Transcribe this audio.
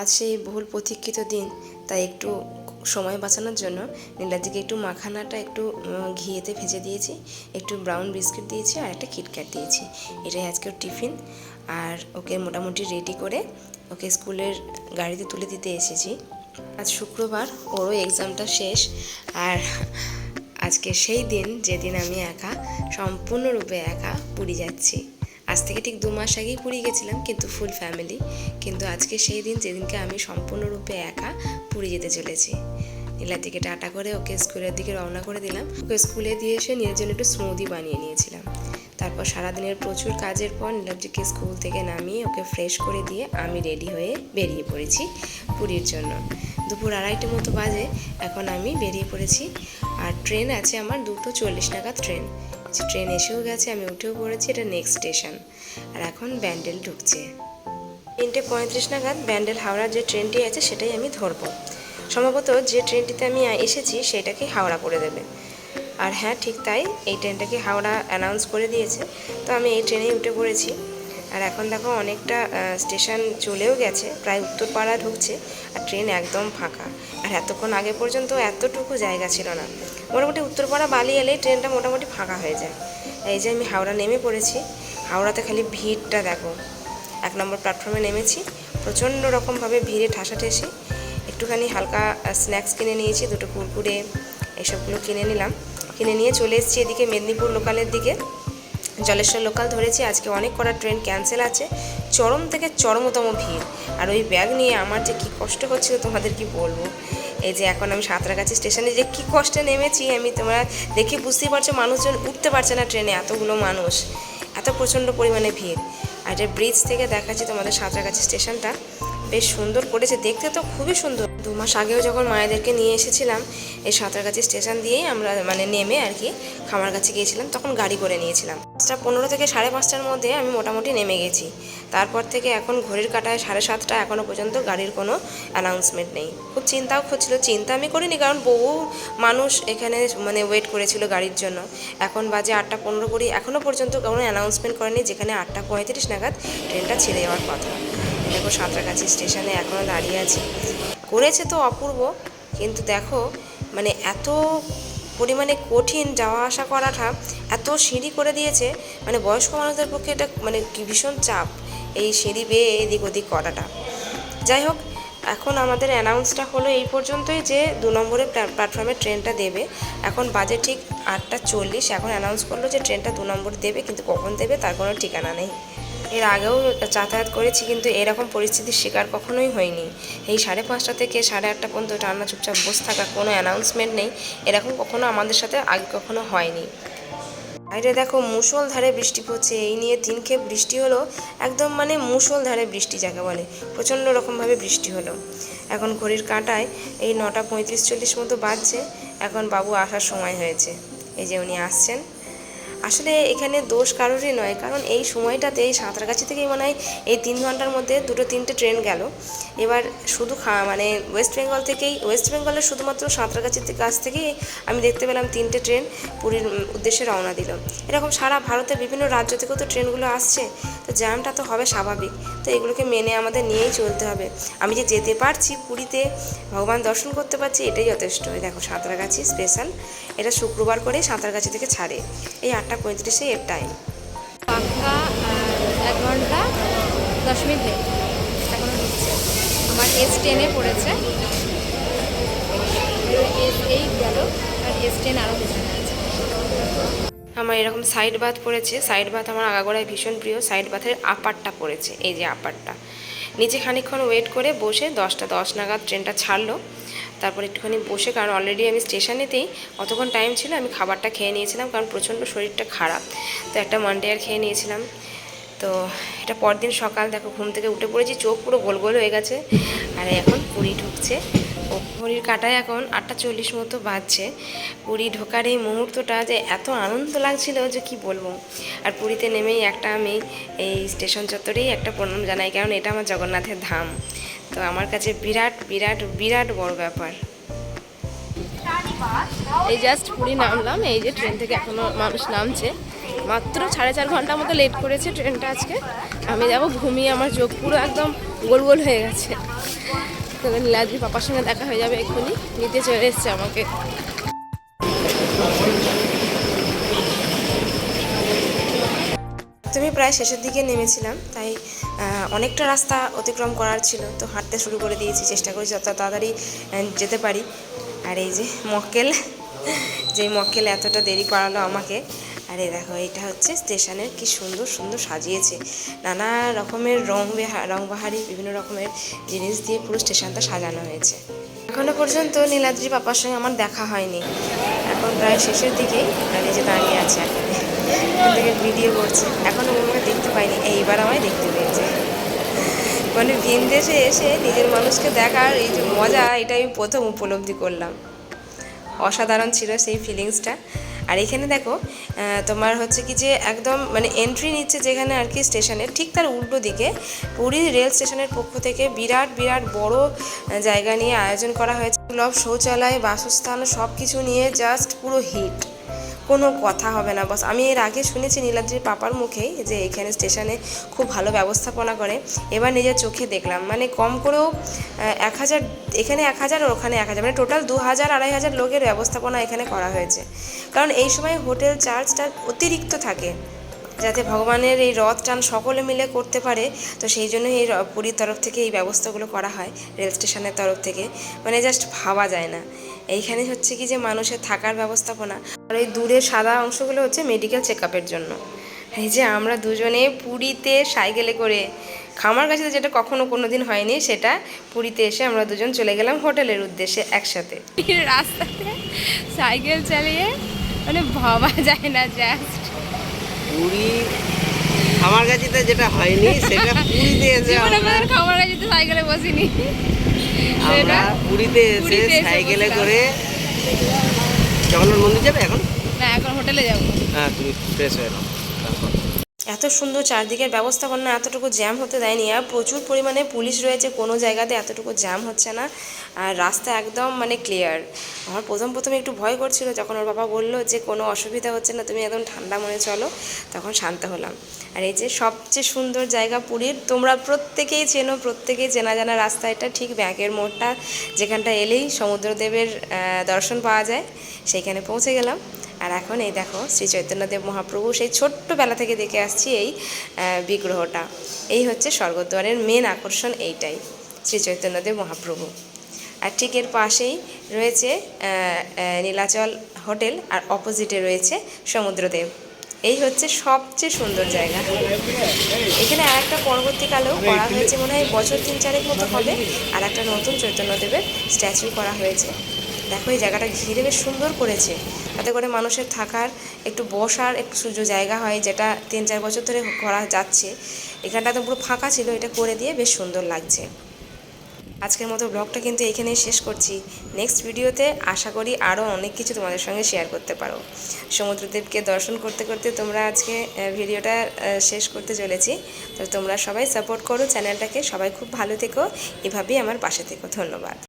আজ সেই বহুল প্রতীক্ষিত দিন। তাই একটু সময় বাঁচানোর জন্য নীলাদিকে একটু মাখানাটা একটু ঘিয়েতে ভেজে দিয়েছি, একটু ব্রাউন বিস্কিট দিয়েছি আর একটা কিটক্যাট দিয়েছি। এটাই আজকের টিফিন আর ওকে মোটামুটি রেডি করে ওকে স্কুলের গাড়িতে তুলে দিতে এসেছি। আজ শুক্রবার, ওরও এক্সামটা শেষ। আর আজকে সেই দিন যেদিন আমি একা, সম্পূর্ণরূপে একা পুরী যাচ্ছি। আজ থেকে ঠিক দু মাস আগেই পুরী গেছিলাম, কিন্তু ফুল ফ্যামিলি কিন্তু আজকে সেই দিন যেদিনকে আমি সম্পূর্ণরূপে একা পুরী যেতে চলেছি। নীলার দিকে টাটা করে ওকে স্কুলের দিকে রওনা করে দিলাম। ওকে স্কুলে দিয়ে এসে নিজের জন্য একটু স্মুদি বানিয়ে নিয়েছিলাম। তারপর সারাদিনের প্রচুর কাজের পর নীলাবজিকে স্কুল থেকে নামিয়ে ওকে ফ্রেশ করে দিয়ে আমি রেডি হয়ে বেরিয়ে পড়েছি পুরীর জন্য। দুপুর আড়াইটে মতো বাজে, এখন আমি বেরিয়ে পড়েছি। আর ট্রেন আছে আমার দুটো চল্লিশ নাগাদ ট্রেন যে ট্রেন এসেও গেছে, আমি উঠেও পড়েছি, এটা নেক্সট স্টেশন আর এখন ব্যান্ডেল ঢুকছে। তিনটে পঁয়ত্রিশ নাগাদ ব্যান্ডেল হাওড়ার যে ট্রেনটি আছে, সেটাই আমি ধরবো। সম্ভবত যে ট্রেনটিতে আমি এসেছি, সেটাকে হাওড়া করে দেবে। আর হ্যাঁ ঠিক তাই, এই ট্রেনটাকে হাওড়া অ্যানাউন্স করে দিয়েছে। তো আমি এই ট্রেনেই উঠে পড়েছি। আর এখন দেখো অনেকটা স্টেশন চলেও গেছে, প্রায় উত্তরপাড়া ঢুকছে, আর ট্রেন একদম ফাঁকা। আর এতক্ষণ আগে পর্যন্ত এতটুকু জায়গা ছিল না। মোটামুটি উত্তরপাড়া বালি এলেই ট্রেনটা মোটামুটি ফাঁকা হয়ে যায়। এই যে আমি হাওড়া নেমে পড়েছি, হাওড়াতে খালি ভিড়টা দেখো। এক নম্বর প্ল্যাটফর্মে নেমেছি, প্রচণ্ড রকমভাবে ভিড়ে ঠাসাঠেসি। একটুখানি হালকা স্ন্যাক্স কিনে নিয়েছি, দুটো কুরকুরে এসবগুলো কিনে নিলাম। কিনে নিয়ে চলে এসেছি এদিকে মেদিনীপুর লোকালের দিকে। জলেশ্বর লোকাল ধরেছি, আজকে অনেক কটা ট্রেন ক্যান্সেল আছে। চরম থেকে চরমতম ভিড়। আর ওই ব্যাগ নিয়ে আমার যে কী কষ্ট হচ্ছিল তোমাদের কি বলব? এই যে এখন আমি সাঁতরাগাছি স্টেশনে যে কী কষ্টে নেমেছি, আমি তোমরা দেখে বুঝতেই পারছ, মানুষজন উঠতে পারছে না ট্রেনে এতগুলো মানুষ। এত প্রচণ্ড পরিমাণে ভিড়। আর যে ব্রিজ থেকে দেখাচ্ছি তোমাদের সাঁতরাগাছি স্টেশনটা বেশ সুন্দর করেছে, দেখতে তো খুবই সুন্দর। দু মাস আগেও যখন মায়েদেরকে নিয়ে এসেছিলাম, এই সাঁতরাগাছি স্টেশন দিয়েই আমরা মানে নেমে আর কি খামার কাছে গিয়েছিলাম, তখন গাড়ি করে নিয়েছিলাম। পাঁচটা পনেরো থেকে সাড়ে পাঁচটার মধ্যে আমি মোটামুটি নেমে গেছি। তারপর থেকে এখন ঘড়ির কাটায় সাড়ে সাতটা এখনও পর্যন্ত গাড়ির কোনো অ্যানাউন্সমেন্ট নেই। খুব চিন্তাও হচ্ছিল, চিন্তা আমি করিনি কারণ বহু মানুষ এখানে মানে ওয়েট করেছিল গাড়ির জন্য। এখন বাজে আটটা পনেরো কুড়ি এখনও পর্যন্ত কোনো অ্যানাউন্সমেন্ট করেনি যেখানে আটটা পঁয়ত্রিশ নাগাদ ট্রেনটা ছেড়ে যাওয়ার কথা। দেখো সাঁতরাগাছি স্টেশনে এখনও দাঁড়িয়ে আছি। করেছে তো অপূর্ব, কিন্তু দেখো মানে এত পরিমাণে কঠিন যাওয়া আসা করাটা, এত সিঁড়ি করে দিয়েছে মানে বয়স্ক মানুষদের পক্ষে এটা মানে ভীষণ চাপ এই সিঁড়ি বেয়ে এদিক ওদিক করাটা। যাই হোক, এখন আমাদের অ্যানাউন্সটা হলো এই পর্যন্তই যে দু নম্বরে প্ল্যাটফর্মে ট্রেনটা দেবে। এখন বাজে ঠিক আটটা চল্লিশ, এখন অ্যানাউন্স করল যে ট্রেনটা দু নম্বর দেবে, কিন্তু কখন দেবে তার কোনো ঠিকানা নেই। এর আগেও যাতায়াত করেছি, কিন্তু এরকম পরিস্থিতির শিকার কখনোই হয়নি। এই সাড়ে পাঁচটা থেকে সাড়ে আটটা পর্যন্ত টানা চুপচাপ বসে থাকা কোনো অ্যানাউন্সমেন্ট নেই, এরকম কখনো আমাদের সাথে আগে কখনো হয়নি। বাইরে দেখো মুষলধারে বৃষ্টি পড়ছে, এই নিয়ে তিন খেপ বৃষ্টি হলো, একদম মানে মুষলধারে বৃষ্টি যাকে বলে, প্রচণ্ড রকমভাবে বৃষ্টি হলো। এখন ঘড়ির কাঁটায় এই নটা পঁয়ত্রিশ চল্লিশ মতো বাজছে, এখন বাবু আসার সময় হয়েছে। এই যে উনি আসছেন। আসলে এখানে দোষ কারোরই নয়, কারণ এই সময়টাতে এই সাঁতরাগাছি থেকেই মনে হয় এই তিন ঘণ্টার মধ্যে দুটো তিনটে ট্রেন গেল। এবার শুধু মানে ওয়েস্ট বেঙ্গল থেকেই, ওয়েস্ট বেঙ্গলের শুধুমাত্র সাঁতরাগাছির কাছ থেকেই আমি দেখতে পেলাম তিনটে ট্রেন পুরীর উদ্দেশ্যে রওনা দিল। এরকম সারা ভারতের বিভিন্ন রাজ্য থেকেও তো ট্রেনগুলো আসছে, তো জ্যামটা তো হবে স্বাভাবিক। তো এগুলোকে মেনে আমাদের নিয়েই চলতে হবে। আমি যে যেতে পারছি পুরীতে, ভগবান দর্শন করতে পারছি, এটাই যথেষ্ট। দেখো সাঁতরাগাছি স্পেশাল এটা শুক্রবার করেই সাঁতরাগাছি থেকে ছাড়ে। এই আটটা পঁয়ত্রিশে এর টাইম পাক্কা এক ঘণ্টা দশ মিনিট। লেট এখনও ঢুকছে। আমার এস টেনে পড়েছে। এস এইট গেল আর এস টেন আরও পেছনে আছে। আমার এরকম সাইড বাথ পড়েছে। সাইড বাথ আমার আগাগোড়ায় ভীষণ প্রিয়। সাইড বাথের আপারটা পড়েছে। এই যে আপারটা নিচে খানিকক্ষণ ওয়েট করে বসে দশটা, দশ নাগাদ ট্রেনটা ছাড়লো। তারপর একটুখানি বসে, কারণ অলরেডি আমি স্টেশনেতেই অতক্ষণ টাইম ছিল, আমি খাবারটা খেয়ে নিয়েছিলাম, কারণ প্রচণ্ড শরীরটা খারাপ। তো একটা মান্ডেয়ার খেয়ে নিয়েছিলাম। তো এটা পরদিন সকাল, দেখো, ঘুম থেকে উঠে পড়েছি, চোখ পুরো গোল গোল হয়ে গেছে। আর এখন পুরী ঢুকছে। ও ঘড়ির কাটায় এখন আটটা চল্লিশ মতো বাজছে। পুরী ঢোকার এই মুহূর্তটা যে এত আনন্দ লাগছিল যে কি বলব? আর পুরীতে নেমেই একটা আমি এই স্টেশন চত্বরেই একটা প্রণাম জানাই, কারণ এটা আমার জগন্নাথের ধাম। তো আমার কাছে বিরাট বিরাট বিরাট বড় ব্যাপার। এই জাস্ট পুরী নামলাম, এই যে ট্রেন থেকে এখনও মানুষ নামছে। মাত্র সাড়ে চার ঘণ্টা মতো লেট করেছে ট্রেনটা আজকে। আমি যাব, ঘুমিয়ে আমার চোখ পুরো একদম গোল গোল হয়ে গেছে। তবে নীলাদ্রি পাপার সঙ্গে দেখা হয়ে যাবে এক্ষুনি। নিতে চলে এসছে আমাকে। তুমি প্রায় শেষের দিকে নেমেছিলাম, তাই অনেকটা রাস্তা অতিক্রম করার ছিল। তো হাঁটতে শুরু করে দিয়েছি, চেষ্টা করি যত তাড়াতাড়ি যেতে পারি। আর এই যে মক্কেল যে মক্কেল এতটা দেরি করালো আমাকে আর এই দেখো, এটা হচ্ছে স্টেশনের কি সুন্দর সুন্দর সাজিয়েছে। নানা রকমের রং বেহা রংবাহারি বিভিন্ন রকমের জিনিস দিয়ে পুরো স্টেশনটা সাজানো হয়েছে। এখনও পর্যন্ত নীলাদ্রি পাপার সঙ্গে আমার দেখা হয়নি। এখন প্রায় শেষের দিকেই এই যে দাঁড়িয়ে আছে এখানে। থেকে ভিডিও করছে। এখনও আমাকে দেখতে পাইনি। এইবার আমায় দেখতে পেয়েছে। মানে ভিন দেশে এসে নিজের মানুষকে দেখার এই যে মজা এটা আমি প্রথম উপলব্ধি করলাম। অসাধারণ ছিল সেই ফিলিংসটা আর এখানে দেখো তোমার হচ্ছে কি যে একদম মানে এন্ট্রি নিচ্ছে যেখানে আর কি স্টেশনের ঠিক তার উল্টো দিকে। পুরী রেল স্টেশনের পক্ষ থেকে বিরাট বিরাট বড় জায়গা নিয়ে আয়োজন করা হয়েছে। ক্লাব শৌচালয়, বাসস্থান সব কিছু নিয়ে জাস্ট পুরো হিট কোনো কথা হবে না। বস, আমি এর আগে শুনেছি নীলাদ্রির পাপার মুখেই যে এখানে স্টেশনে খুব ভালো ব্যবস্থাপনা করে। এবার নিজের চোখে দেখলাম। মানে কম করেও এক হাজার, এখানে এক হাজার, ওখানে এক হাজার। মানে টোটাল দু হাজার, আড়াই হাজার লোকের ব্যবস্থাপনা এখানে করা হয়েছে। কারণ এই সময় হোটেল চার্জটা অতিরিক্ত থাকে, যাতে ভগবানের এই রথ টান সকলে মিলে করতে পারে। তো সেই জন্যই এই পুরীর তরফ থেকে এই ব্যবস্থাগুলো করা হয়, রেল স্টেশনের তরফ থেকে। মানে জাস্ট ভাবা যায় না। এইখানে হচ্ছে কি যে মানুষের থাকার ব্যবস্থাপনা। আর এই দূরের সাদা অংশগুলো হচ্ছে মেডিকেল চেক জন্য। এই যে আমরা দুজনে পুরীতে সাইকেলে করে খামার কাছে যেটা কখনো কোনো দিন হয়নি সেটা পুরীতে এসে আমরা দুজন চলে গেলাম হোটেলের উদ্দেশ্যে একসাথে। রাস্তাতে সাইকেল চালিয়ে মানে ভাবা যায় না জাস্ট পুরী আমার গাছিতে যেটা হয়নি সেটা পুরীতে এসে খামার কাছে তো সাইকেলে বসিনি। আমরা পুরীতে এসে সাইকেলে করে জগন্নাথ মন্দির যাবে এখন? না এখন হোটেলে যাব। হ্যাঁ তুমি ফ্রেশ হয়ে নাও। এত সুন্দর চারদিকের ব্যবস্থাপনা, এতটুকু জ্যাম হতে দেয়নি। আর প্রচুর পরিমাণে পুলিশ রয়েছে, কোনো জায়গাতে এতটুকু জ্যাম হচ্ছে না। আর রাস্তা একদম মানে ক্লিয়ার আমার প্রথম প্রথম একটু ভয় করছিল, যখন ওর বাবা বলল যে, কোনো অসুবিধা হচ্ছে না, তুমি একদম ঠান্ডা মনে চলো। তখন শান্ত হলাম। আর এই যে সবচেয়ে সুন্দর জায়গা পুরীর, তোমরা প্রত্যেকেই চেনো, প্রত্যেকেই চেনা জানা রাস্তা। এটা ঠিক ব্যাগের মোড়টা, যেখানটা এলেই সমুদ্রদেবের দর্শন পাওয়া যায়, সেইখানে পৌঁছে গেলাম। আর এখন এই দেখো শ্রী চৈতন্যদেব মহাপ্রভু সেই ছোট্টবেলা থেকে দেখে আসছি এই বিগ্রহটা। এই হচ্ছে স্বর্গদ্বারের মেন আকর্ষণ এইটাই, শ্রী চৈতন্যদেব মহাপ্রভু। আর ঠিক এর পাশেই রয়েছে নীলাচল হোটেল আর অপোজিটে রয়েছে সমুদ্রদেব। এই হচ্ছে সবচেয়ে সুন্দর জায়গা। এখানে আর একটা পরবর্তীকালেও করা হয়েছে, মনে হয় বছর তিন চারেক মতো হবে আর একটা নতুন চৈতন্যদেবের স্ট্যাচু করা হয়েছে। দেখো এই জায়গাটা ঘিরে বেশ সুন্দর করেছে। তাতে করে মানুষের থাকার একটু বসার একটু সুযোগ জায়গা হয়, যেটা তিন চার বছর ধরে করা যাচ্ছে। এখানটা তো পুরো ফাঁকা ছিল, এটা করে দিয়ে বেশ সুন্দর লাগছে। আজকের মতো ব্লগটা কিন্তু এখানেই শেষ করছি। নেক্সট ভিডিওতে আশা করি আরও অনেক কিছু তোমাদের সঙ্গে শেয়ার করতে পারো। সমুদ্রদেবকে দর্শন করতে করতে তোমরা আজকে ভিডিওটা শেষ করতে চলেছি। তো তোমরা সবাই সাপোর্ট করো চ্যানেলটাকে, সবাই খুব ভালো থেকো। এভাবেই আমার পাশে থেকো। ধন্যবাদ।